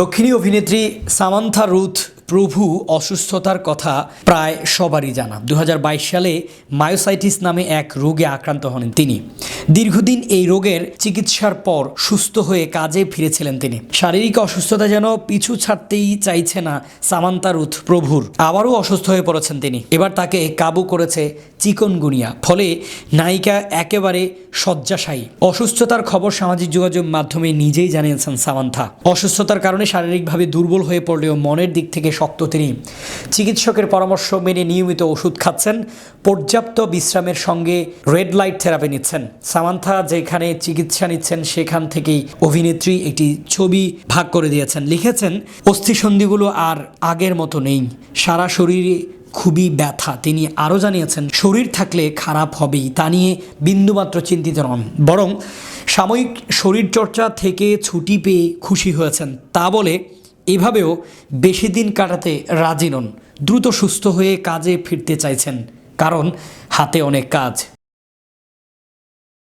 দক্ষিণী অভিনেত্রী Samantha Ruth প্রভু অসুস্থতার কথা প্রায় সবারই জানা। দু হাজার বাইশ সালে মায়োসাইটিস নামে এক রোগে আক্রান্ত হন তিনি। দীর্ঘদিন এই রোগের চিকিৎসার পর সুস্থ হয়ে কাজে ফিরেছিলেন তিনি। শারীরিক অসুস্থতা যেন পিছু ছাড়তেই চাইছে না সামান্তা রুথ প্রভুর। আবারও অসুস্থ হয়ে পড়েছেন তিনি। এবার তাকে কাবু করেছে চিকনগুনিয়া। ফলে নায়িকা একেবারে শয্যাশায়ী। অসুস্থতার খবর সামাজিক যোগাযোগ মাধ্যমে নিজেই জানিয়েছেন সামান্থা অসুস্থতার কারণে শারীরিকভাবে দুর্বল হয়ে পড়লেও মনের দিক থেকে শক্ত তিনি। চিকিৎসকের পরামর্শ মেনে নিয়মিত ওষুধ খাচ্ছেন। পর্যাপ্ত বিশ্রামের সঙ্গে রেড লাইট থেরাপি নিচ্ছেন। সামান্থা যেখানে চিকিৎসা নিচ্ছেন, সেখান থেকেই অভিনেত্রী একটি ছবি ভাগ করে দিয়েছেন। লিখেছেন, অস্থিসন্ধিগুলো আর আগের মতো নেই। সারা শরীরে খুবই ব্যথা। তিনি আরও জানিয়েছেন, শরীর থাকলে খারাপ হবেই, তা নিয়ে বিন্দুমাত্র চিন্তিত নন। বরং সাময়িক শরীরচর্চা থেকে ছুটি পেয়ে খুশি হয়েছেন। তা বলে, এভাবেও বেশি দিন কাটাতে রাজি নন। দ্রুত সুস্থ হয়ে কাজে ফিরতে চাইছেন, কারণ হাতে অনেক কাজ।